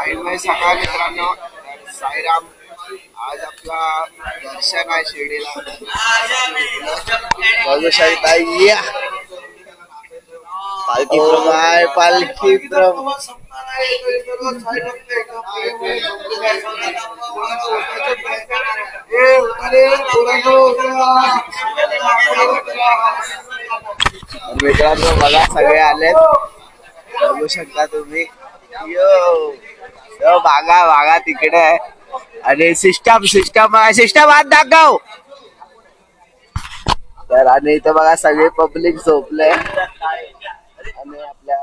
साईबाई सकाळ मित्रांनो तर साईराम आज आपला दर्शन आहे शिर्डीला. बघू शकता या. पालखी ओ प्रमुख. माय पालखी मित्रांनो बघा सगळे आलेत. बघू शकता तुम्ही. यो हो बागा बागा तिकडे. आहे आणि सिस्टम सिस्टम सिस्टम हात दाखव. तर आणि इथं बघा सगळे पब्लिक झोपले आणि आपल्या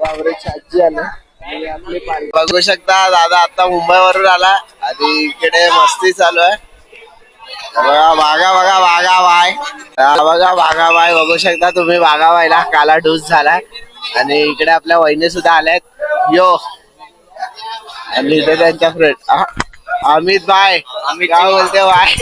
वावराची आजी आले. आणि बघू शकता दादा आता मुंबईवरून आला. आणि इकडे मस्ती चालू आहे. बघा बागा बघा बागा बाय हा बघा बागा बाय बघू शकता तुम्ही बागा बायला काला ढूस झालाय. आणि इकडे आपल्या वहिनी सुद्धा आल्यात. यो. आणि इथे त्यांच्या फ्रेंड अमित बाय अमित काय बोलते बाय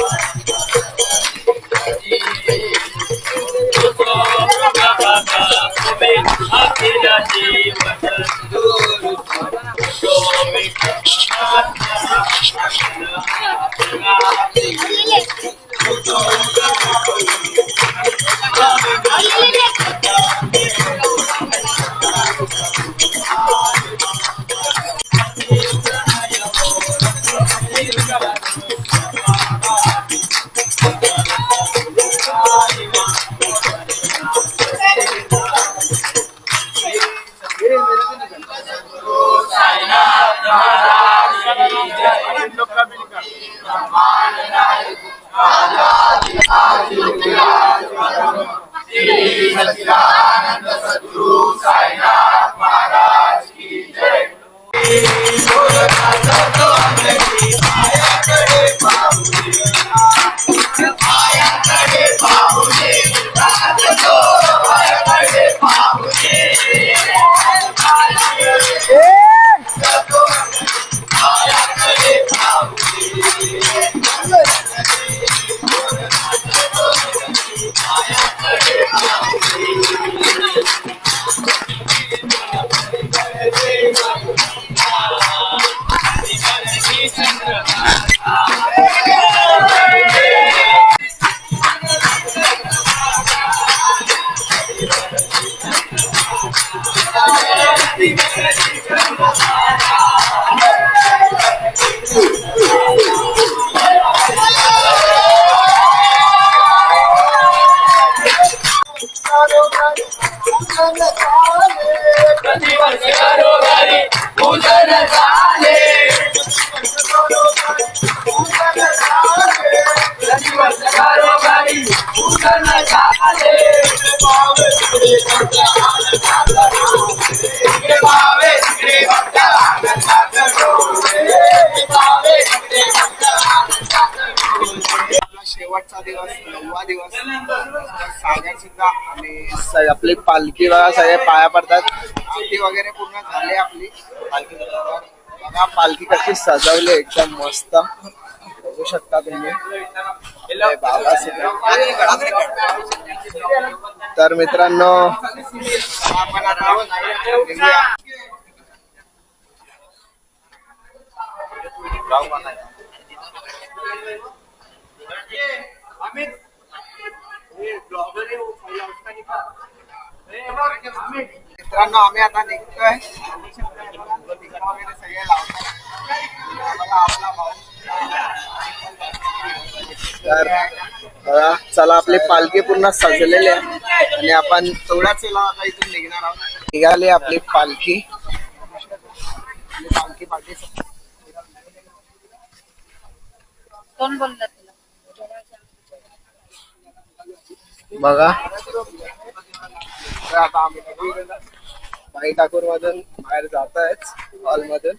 Obrigado. आपला दिवस. पालखी बघा, सगळे पाया पडतात. आरती वगैरे पूर्ण झाली आपली. पालखी बघा पालखी कशी सजवली, एकदम मस्त. बघू शकता तुम्ही. तर मित्रांनो आता मित्रांनो आम्ही आता निघतोय. सगळे. तर चला आपली पालखी पूर्ण सजलेली आहे. आणि आपण थोड्याच वेळा आता इथून निघणार आहोत. निघाली आपली पालखी. पालखी पाठी कोण बोललं? बघा. आता आम्ही ठाकूर मधून बाहेर जात आहेत हॉल मधून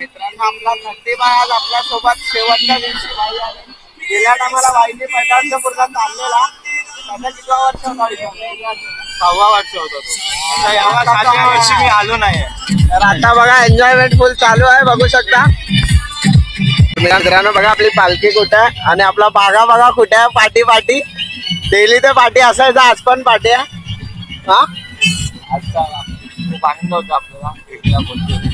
मित्रांनो आपला धंदेबाई आज आपल्यासोबत शेवटच्या दिवशी बाई आली. गेल्या टायमाला बाईने पैठणचा पूर्ण चाललेला. त्याचा कितवा वर्ष होता इथं? सहावा वर्ष होता तो. आता यावा सातव्या वर्षी मी आलो नाही तर आता बघा एन्जॉयमेंट फुल चालू आहे बघू शकता. मित्रांनो बघा आपली पालखी कुठे आहे आणि आपला बागा बघा कुठे आहे पाठी पाठी डेली तर पाठी असायचं आज पण पाठी आहे. हा? अच्छा आपल्याला बोलतो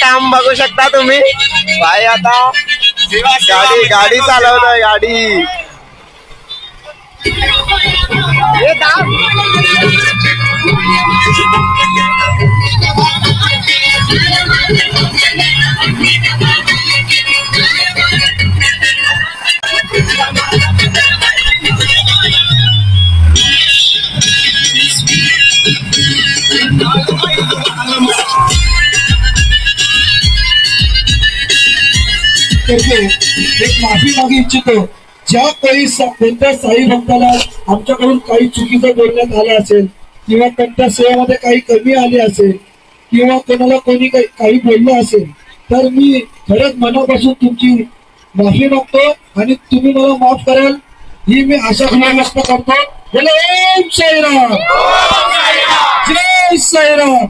काम बघू शकता तुम्ही. भाई आता गाडी गाडी चालवतोय गाडी. इच्छितो. ज्या काही कोणत्या साई भक्ताला आमच्याकडून काही चुकीचं बोलण्यात आलं असेल किंवा कोणत्या सेवेमध्ये काही कमी आली असेल किंवा कोणाला कोणी काही बोललं असेल तर मी खरंच मनापासून तुमची माफी मागतो आणि तुम्ही मला माफ कराल. ही मी आशा व्यक्त करतो. बोला ओम साईराम. जय साईराम.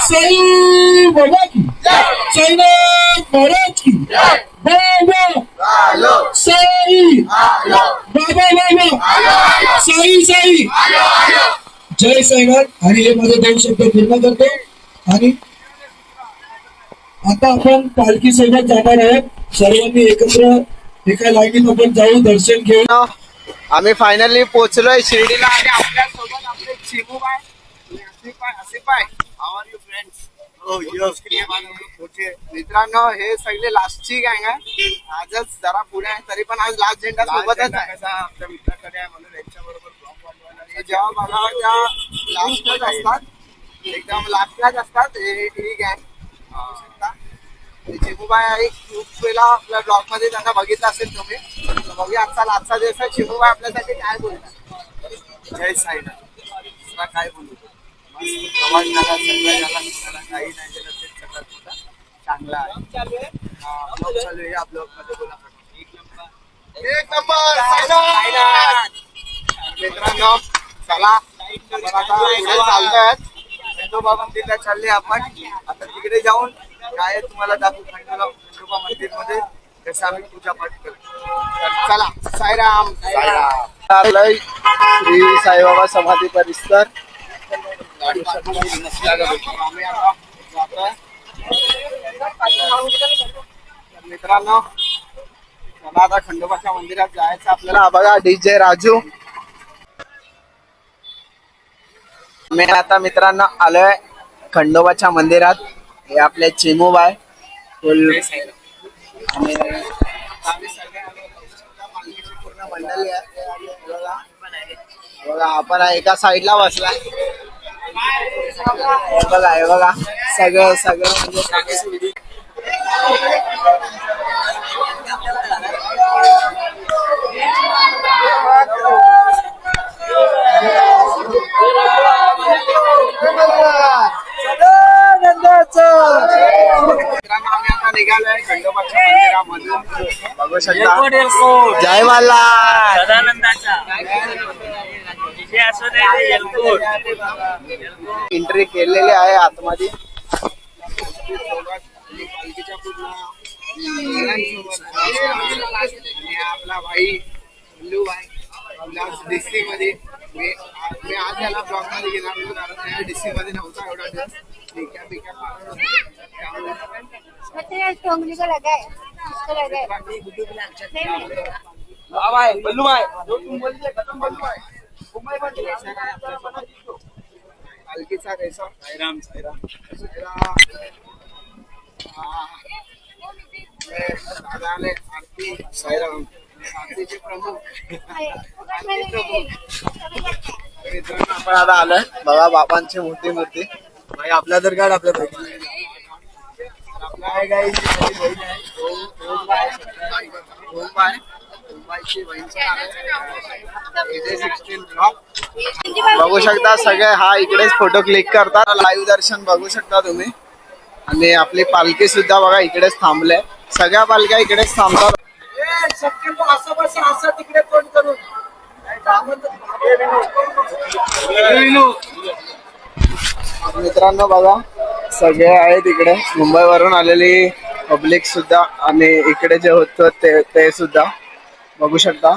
साई बाबा की. साईनाथ. साई! बाबा बाबा. साई साई. जय साईनाथ. आणि हे माझे दोन शब्द पूर्ण करतो. आणि आता आपण पालखी सोबत जाणार आहोत. सर्वांनी एकत्र एका लाईनीत आपण जाऊ दर्शन घेऊ. आम्ही फायनली पोहोचलोय शिर्डीला आणि आपल्यासोबत आपले चिमू बाय आणि आसिफ बाय आर यू फ्रेंड्स मित्रांनो हे सगळे लास्टची गँग आहे. आजच जरा पुढे आहे तरी पण आज लास्ट झेंडा सोबतच आहे. आपल्या मित्राकडे आहे म्हणून यांच्याबरोबर जेव्हा बघा त्या लास्टच असतात. एकदम लास्टलाच असतात हे ही गँग चिमूबाई खूप वेळा आपल्या ब्लॉगमध्ये त्यांना बघितलं असेल तुम्ही बघूया आजचा लास्टचा दिवस आहे. चिमूबाई आपल्यासाठी काय बोलतात जय दुसरा काय बोलू? प्रवास झाला सगळं झाला. दुसरा काही नाही झालं ते सगळं मोठा चांगला आहे. हा, vlog चालू आहे. या ब्लॉगमध्ये बोला. एक नंबर. साईनाथ! मित्रांनो चला. आपण आता पुढे चालतोय खंडोबा मंदिरला चालले आपण. आता तिकडे जाऊन काय तुम्हाला दाखवू खंडोबा खंडोबा मंदिरमध्ये कसं आम्ही पूजा पाठ करतो तर चला साईराम. साईराम. श्री साईबाबा समाधी परिसर आम्ही आता जातोय. तर मित्रांनो आता खंडोबाच्या मंदिरात जायचं आपल्याला बघा डीजे राजू मी आता मित्रांनो आलोय खंडोबाच्या मंदिरात हे आपले चिमूबाय फुल मंडळी आहे. बघा. बघा आपण एका साईडला बसलाय हे बघा हे बघा सगळं सगळं म्हणजे सगळं मित्रांनो, आम्ही आता निघालोय खंडोबाच्या मंदिरामधून बघू शकता जय मल्हार एंट्री केलेली आहे आतमध्ये. आपला भाई बल्लू भाई. डिस्ट्रिक्टमध्ये. मी मी आज याला ब्लॉगमध्ये घेणार होतो कारण डिस्ट्रिक्टमध्ये नव्हता एवढा दिवस. टिक्या बिक्या मारत होतो. नहीं बल्लू भाई जो तुम बोलते खत्म बल्लू भाई. पालखीचा रेसा. साईराम साईराम. साईराम दादा आले आरती साईराम आरतीचे प्रमुख मित्रांनो आपण आता आलोय बघा बाबांची मोठी मूर्ती भाई आपल्या तर काढ आपल्या पैकी आपला आहे काही बघू शकता सगळे हा इकडेच फोटो क्लिक करतात. लाईव्ह दर्शन बघू शकता तुम्ही. आणि आपली पालखी सुद्धा बघा इकडेच थांबले. सगळ्या पालख्या इकडेच थांबतात. मित्रांनो बघा सगळे आहेत इकडे. मुंबईवरून आलेली पब्लिक सुद्धा आणि इकडे जे होतं ते ते सुद्धा. बघू शकता.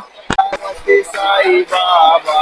साई बाबा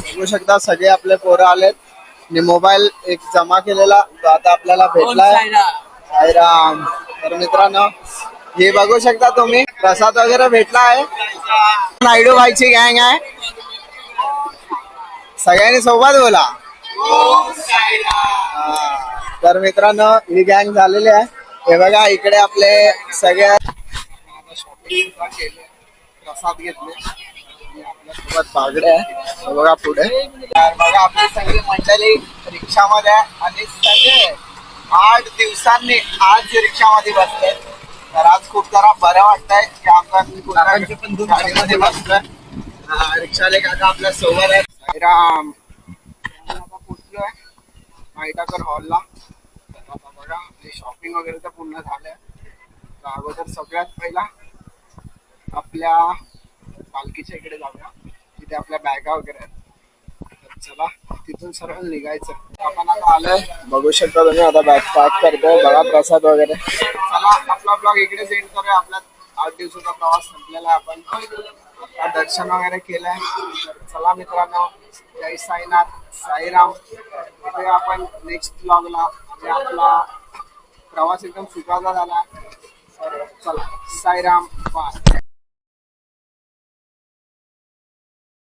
बघू शकता सगळे आपले पोरं आलेत. आणि मोबाईल एक जमा केलेला तो आता आपल्याला भेटलाय. साईराम. तर मित्रांनो हे बघू शकता तुम्ही. प्रसाद वगैरे भेटला आहे. नायडू भाईची गँग आहे. सगळ्यांनी सोबत बोला. तर मित्रांनो ही गँग झालेली आहे. हे बघा इकडे आपले सगळे प्रसाद घेतले. आणि आपल्यासोबत बागडे आहे हे बघा पुढे. बघा आपली सगळी मंडळी रिक्षामध्ये आहे आणि सगळे आठ दिवसांनी आज रिक्षामध्ये बसले तर आज खूप जरा बरं वाटतंय की आपण पण गाडीमध्ये बसलोय. रिक्षाले काका आपल्यासोबत आहेत. साईराम. पोचलोय माहिटाकर हॉलला बघा आपली शॉपिंग वगैरे तर पूर्ण झालंय. अगोदर सगळ्यात पहिला आपल्या पालखीच्या इकडे जाऊया. तिथे आपल्या बॅगा वगैरे आहेत. चला तिथून सरळ निघायचं. आपण आता आलोय बघू शकता तुम्ही आता बॅग पॅक करतोय बघा प्रसाद वगैरे. चला आपला ब्लॉग इकडे सेंड करूया. आपला आठ दिवसाचा प्रवास संपलेला आपण. दर्शन वगैरे केलंय. चला मित्रांनो जय साईनाथ साईराम. इथे आपण नेक्स्ट ब्लॉगला म्हणजे आपला प्रवास एकदम सुखाचा झाला. चला साईराम बाय